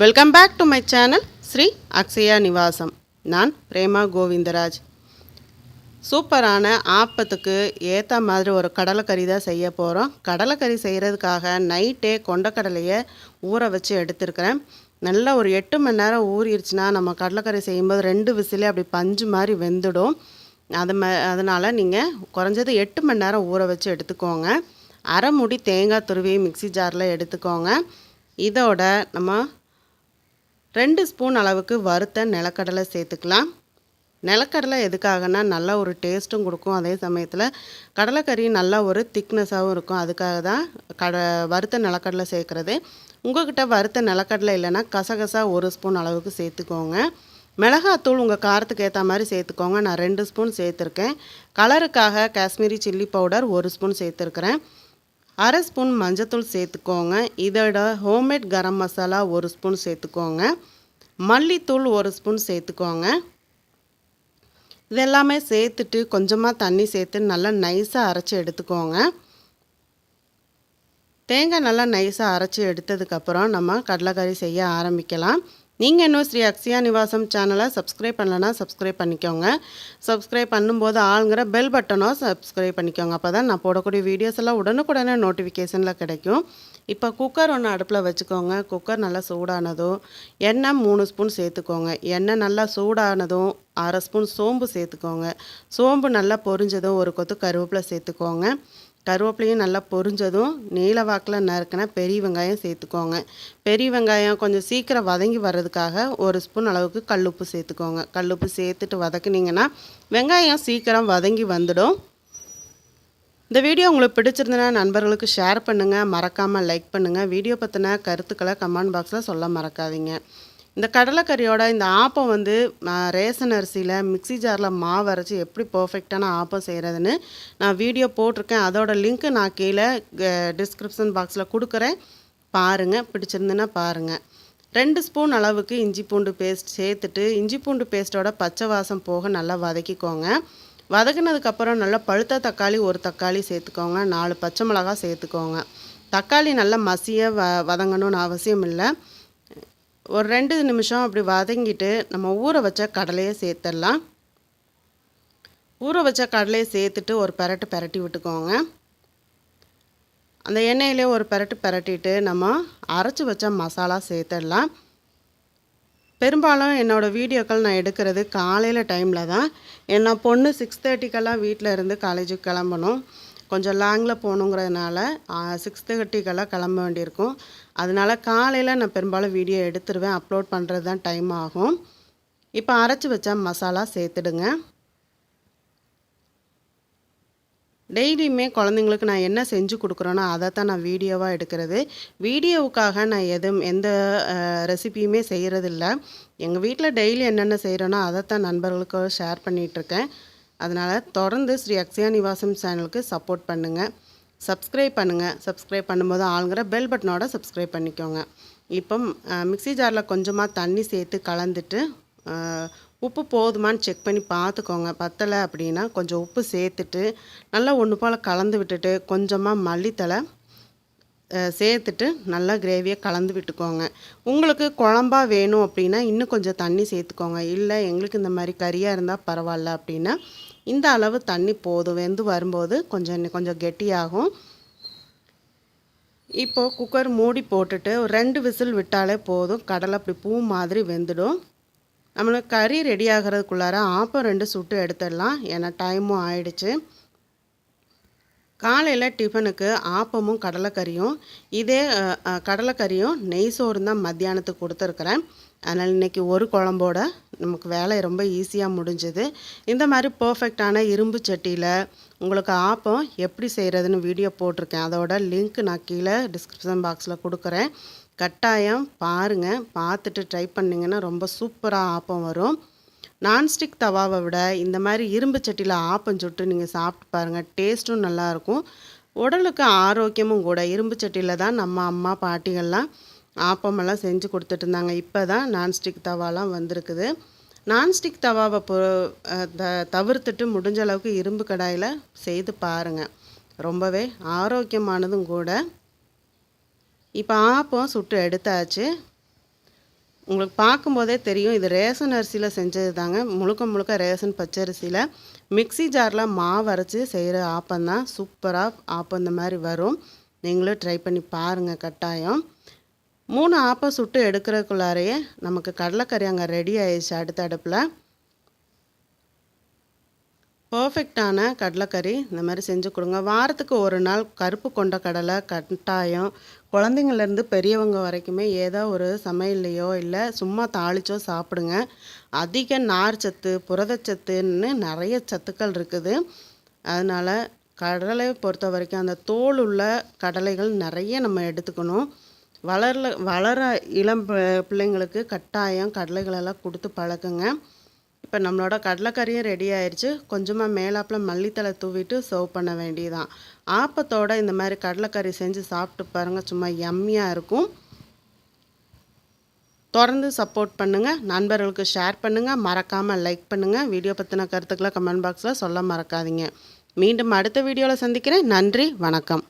Welcome back to my channel Shri Akshaya Nivasam நான் பிரேமா கோவிந்தராஜ். சூப்பரான ஆப்பத்துக்கு ஏற்ற மாதிரி ஒரு கடலைக்கறி தான் செய்ய போகிறோம் கடலைக்கறி செய்கிறதுக்காக நைட்டே கொண்டக்கடலையை ஊற வச்சு எடுத்துருக்கிறேன். நல்லா ஒரு எட்டு மணி நேரம் ஊறிடுச்சுன்னா நம்ம கடலைக்கறி செய்யும்போது ரெண்டு விசிலே அப்படி பஞ்சு மாதிரி வெந்துடும். அது ம அதனால் நீங்கள் குறைஞ்சது எட்டு மணி நேரம் ஊற வச்சு எடுத்துக்கோங்க. அரை முடி தேங்காய் துருவி மிக்ஸி ஜாரில் எடுத்துக்கோங்க. இதோட நம்ம ரெண்டு ஸ்பூன் அளவுக்கு வறுத்த நிலக்கடலை சேர்த்துக்கலாம். நிலக்கடலை எதுக்காகனா நல்ல ஒரு டேஸ்ட்டும் கொடுக்கும். அதே சமயத்தில் கடலைக்கறி நல்ல ஒரு திக்னஸாகவும் இருக்கும். அதுக்காக தான் கட வறுத்த நிலக்கடலை சேர்க்குறது. உங்கள்கிட்ட வறுத்த நிலக்கடலை இல்லைன்னா கசகசா ஒரு ஸ்பூன் அளவுக்கு சேர்த்துக்கோங்க. மிளகாத்தூள் உங்கள் காரத்துக்கு ஏற்ற மாதிரி சேர்த்துக்கோங்க. நான் ரெண்டு ஸ்பூன் சேர்த்துருக்கேன். கலருக்காக காஷ்மீரி சில்லி பவுடர் ஒரு ஸ்பூன் சேர்த்துருக்குறேன். அரை ஸ்பூன் மஞ்சத்தூள் சேர்த்துக்கோங்க. இதோட ஹோம்மேட் கரம் மசாலா ஒரு ஸ்பூன் சேர்த்துக்கோங்க. மல்லித்தூள் ஒரு ஸ்பூன் சேர்த்துக்கோங்க. இதெல்லாமே சேர்த்துட்டு கொஞ்சமாக தண்ணி சேர்த்து நல்லா நைஸாக அரைச்சி எடுத்துக்கோங்க. தேங்காய் நல்லா நைஸாக அரைச்சி எடுத்ததுக்கப்புறம் நம்ம கடலைக்கறி செய்ய ஆரம்பிக்கலாம். நீங்கள் இன்னும் ஸ்ரீ அக்ஷயா நிவாசம் சேனலை சப்ஸ்கிரைப் பண்ணலன்னா சப்ஸ்கிரைப் பண்ணிக்கோங்க. சப்ஸ்கிரைப் பண்ணும்போது ஆளுங்கிற பெல் பட்டனோ சப்ஸ்கிரைப் பண்ணிக்கோங்க. அப்போ தான் நான் போடக்கூடிய வீடியோஸ் எல்லாம் உடனுக்குடனே நோட்டிஃபிகேஷனில் கிடைக்கும். இப்போ குக்கர் ஒன்று அடுப்பில் வச்சுக்கோங்க. குக்கர் நல்லா சூடானதும் எண்ணெய் மூணு ஸ்பூன் சேர்த்துக்கோங்க. எண்ணெய் நல்லா சூடானதும் அரை ஸ்பூன் சோம்பு சேர்த்துக்கோங்க. சோம்பு நல்லா பொரிஞ்சதும் ஒரு கொத்து கருவேப்பிலை சேர்த்துக்கோங்க. கருவேப்பிலையும் நல்லா பொரிஞ்சதும் நீல வாக்கில் நறுக்கின பெரிய வெங்காயம் சேர்த்துக்கோங்க. பெரிய வெங்காயம் கொஞ்சம் சீக்கிரம் வதங்கி வர்றதுக்காக ஒரு ஸ்பூன் அளவுக்கு கல்லுப்பு சேர்த்துக்கோங்க. கல்லுப்பு சேர்த்துட்டு வதக்குனீங்கன்னா வெங்காயம் சீக்கிரம் வதங்கி வந்துடும். இந்த வீடியோ உங்களுக்கு பிடிச்சிருந்தனா நண்பர்களுக்கு ஷேர் பண்ணுங்கள் மறக்காமல் லைக் பண்ணுங்கள் வீடியோ பற்றின கருத்துக்களை கமெண்ட் பாக்ஸில் சொல்ல மறக்காதீங்க. இந்த கடலைக்கறியோட இந்த ஆப்பம் வந்து ரேசன் அரிசியில் மிக்ஸி ஜாரில் மாவு அரைச்சி எப்படி பர்ஃபெக்டான ஆப்பம் செய்கிறதுன்னு நான் வீடியோ போட்டிருக்கேன். அதோட லிங்க்கு நான் கீழே டிஸ்கிரிப்ஷன் பாக்ஸில் கொடுக்குறேன். பாருங்கள் பிடிச்சிருந்துன்னா பாருங்கள் ரெண்டு ஸ்பூன் அளவுக்கு இஞ்சி பூண்டு பேஸ்ட் சேர்த்துட்டு இஞ்சி பூண்டு பேஸ்ட்டோட பச்சை வாசம் போக நல்லா வதக்கிக்கோங்க. வதக்கினதுக்கப்புறம் நல்லா பழுத்த தக்காளி ஒரு தக்காளி சேர்த்துக்கோங்க. நாலு பச்சை மிளகா சேர்த்துக்கோங்க. தக்காளி நல்லா மசிய வ வதங்கணும்னு அவசியம் இல்லை. ஒரு ரெண்டு நிமிஷம் அப்படி வதங்கிட்டு நம்ம ஊற வச்ச கடலையை சேர்த்துடலாம். ஊற வச்ச கடலையை சேர்த்துட்டு ஒரு பெரட்டு பெரட்டி விட்டுக்கோங்க. அந்த எண்ணெயிலே ஒரு பெரட்டு பெரட்டிட்டு நம்ம அரைச்சி வச்ச மசாலா சேர்த்துடலாம். பெரும்பாலும் என்னோடய வீடியோக்கள் நான் எடுக்கிறது காலையில் டைமில் தான். ஏன்னா பொண்ணு சிக்ஸ் தேர்ட்டிக்கெல்லாம் வீட்டில் இருந்து காலேஜுக்கு கிளம்பணும். கொஞ்சம் லாங்கில் போகணுங்கிறதுனால சிக்ஸ் தேர்ட்டிக்கெல்லாம் கிளம்ப வேண்டியிருக்கும். அதனால காலையில் நான் பெரும்பாலும் வீடியோ எடுத்துருவேன். அப்லோட் பண்ணுறது தான் டைம் ஆகும். இப்போ அரைச்சி வச்ச மசாலா சேர்த்துடுங்க. டெய்லியுமே குழந்தைங்களுக்கு நான் என்ன செஞ்சு கொடுக்குறேனோ அதை தான் நான் வீடியோவாக எடுக்கிறது. வீடியோவுக்காக நான் எதுவும் எந்த ரெசிபியுமே செய்கிறதில்ல எங்கள் வீட்டில் டெய்லி என்னென்ன செய்கிறேனோ அதை தான் நண்பர்களுக்கு ஷேர் பண்ணிகிட்ருக்கேன் அதனால் தொடர்ந்து ஸ்ரீ அக்ஷயா நிவாசம் சேனலுக்கு சப்போர்ட் பண்ணுங்கள் சப்ஸ்கிரைப் பண்ணுங்கள் சப்ஸ்கிரைப் பண்ணும்போது ஆளுங்கிற பெல் பட்டனோட சப்ஸ்கிரைப் பண்ணிக்கோங்க. இப்போ மிக்ஸி ஜாரில் கொஞ்சமாக தண்ணி சேர்த்து கலந்துட்டு உப்பு போதுமான்னு செக் பண்ணி பார்த்துக்கோங்க. பத்தலை அப்படின்னா கொஞ்சம் உப்பு சேர்த்துட்டு நல்லா ஒன்று போல் கலந்து விட்டுட்டு கொஞ்சமாக மல்லித்தலை சேர்த்துட்டு நல்லா கிரேவியை கலந்து விட்டுக்கோங்க. உங்களுக்கு குழம்பா வேணும் அப்படின்னா இன்னும் கொஞ்சம் தண்ணி சேர்த்துக்கோங்க. இல்லை எங்களுக்கு இந்த மாதிரி கறியாக இருந்தால் பரவாயில்ல அப்படின்னா இந்த அளவு தண்ணி போதும். வெந்து வரும்போது கொஞ்சம் இன்னும் கொஞ்சம் கெட்டியாகும். இப்போது குக்கர் மூடி போட்டுட்டு ஒரு ரெண்டு விசில் விட்டாலே போதும். கடலை அப்படி பூ மாதிரி வெந்துடும். நம்மளுக்கு கறி ரெடி ஆகிறதுக்குள்ளார ஆப்பம் ரெண்டு சுட்டு எடுத்துடலாம். ஏன்னா டைமும் ஆயிடுச்சு. காலையில் டிஃபனுக்கு ஆப்பமும் கடலைக்கறியும் இதே கடலைக்கறியும் நெய் சோறு தான் மத்தியானத்துக்கு கொடுத்துருக்குறேன். அதனால் இன்றைக்கி ஒரு குழம்போட நமக்கு வேலை ரொம்ப ஈஸியாக முடிஞ்சுது. இந்த மாதிரி பர்ஃபெக்டான இரும்பு சட்டியில் உங்களுக்கு ஆப்பம் எப்படி செய்கிறதுன்னு வீடியோ போட்டிருக்கேன். அதோட லிங்க் நான் கீழே டிஸ்கிரிப்ஷன் பாக்ஸில் கொடுக்குறேன். கட்டாயம் பாருங்கள் பார்த்துட்டு ட்ரை பண்ணிங்கன்னா ரொம்ப சூப்பராக ஆப்பம் வரும். நான்ஸ்டிக் தவாவை விட இந்த மாதிரி இரும்பு சட்டியில் ஆப்பம் சுட்டு நீங்கள் சாப்பிட்டு பாருங்கள் டேஸ்ட்டும் நல்லாயிருக்கும் உடலுக்கு ஆரோக்கியமும் கூட. இரும்பு சட்டியில் தான் நம்ம அம்மா பாட்டிகள்லாம் ஆப்பமெல்லாம் செஞ்சு கொடுத்துட்டு இருந்தாங்க. இப்போ தான் நான்ஸ்டிக் தவாலாம் வந்திருக்குது. நான்ஸ்டிக் தவாவை பொ த தவிர்த்துட்டு முடிஞ்ச அளவுக்கு இரும்பு கடாயில் செய்து பாருங்கள் ரொம்பவே ஆரோக்கியமானதும் கூட. இப்போ ஆப்பம் சுட்டு எடுத்தாச்சு. உங்களுக்கு பார்க்கும்போதே தெரியும் இது ரேஷன் அரிசியில் செஞ்சது தாங்க. முழுக்க முழுக்க ரேஷன் பச்சரிசியில் மிக்ஸி ஜாரில் மாவு அரைச்சி செய்கிற ஆப்பம் தான். சூப்பராக ஆப்பம் இந்த மாதிரி வரும். நீங்களும் ட்ரை பண்ணி பாருங்கள் கட்டாயம். மூணு ஆப்பம் சுட்டு எடுக்கிறதுக்குள்ளாரையே நமக்கு கடலைக்கறி அங்கே ரெடி ஆயிடுச்சு அடுத்த அடுப்பில். பர்ஃபெக்டான கடலைக்கறி இந்த மாதிரி செஞ்சு கொடுங்க. வாரத்துக்கு ஒரு நாள் கருப்பு கொண்ட கடலை கட்டாயம் குழந்தைங்கள்லேருந்து பெரியவங்க வரைக்குமே ஏதோ ஒரு சமையல்லையோ இல்லை சும்மா தாளிச்சோ சாப்பிடுங்க. அதிக நார் சத்து புரதச்சத்துன்னு நிறைய சத்துக்கள் இருக்குது. அதனால் கடலை பொறுத்த வரைக்கும் அந்த தோல் உள்ள கடலைகள் நிறைய நம்ம எடுத்துக்கணும். வளரல வளர இளம் பிள்ளைங்களுக்கு கட்டாயம் கடலைகளெல்லாம் கொடுத்து பழக்குங்க. இப்போ நம்மளோட கடலைக்கறியும் ரெடி ஆயிடுச்சு கொஞ்சமாக மேலாப்பில் மல்லித்தலை தூவிட்டு சர்வ் பண்ண வேண்டியதான் ஆப்பத்தோட இந்த மாதிரி கடலைக்கறி செஞ்சு சாப்பிட்டு பாருங்கள் சும்மா எம்மியாக இருக்கும். தொடர்ந்து சப்போர்ட் பண்ணுங்கள் நண்பர்களுக்கு ஷேர் பண்ணுங்கள் மறக்காமல் லைக் பண்ணுங்கள் வீடியோ பற்றின கருத்துக்களை கமெண்ட் பாக்ஸில் சொல்ல மறக்காதீங்க. மீண்டும் அடுத்த வீடியோவில் சந்திக்கிறேன். நன்றி வணக்கம்.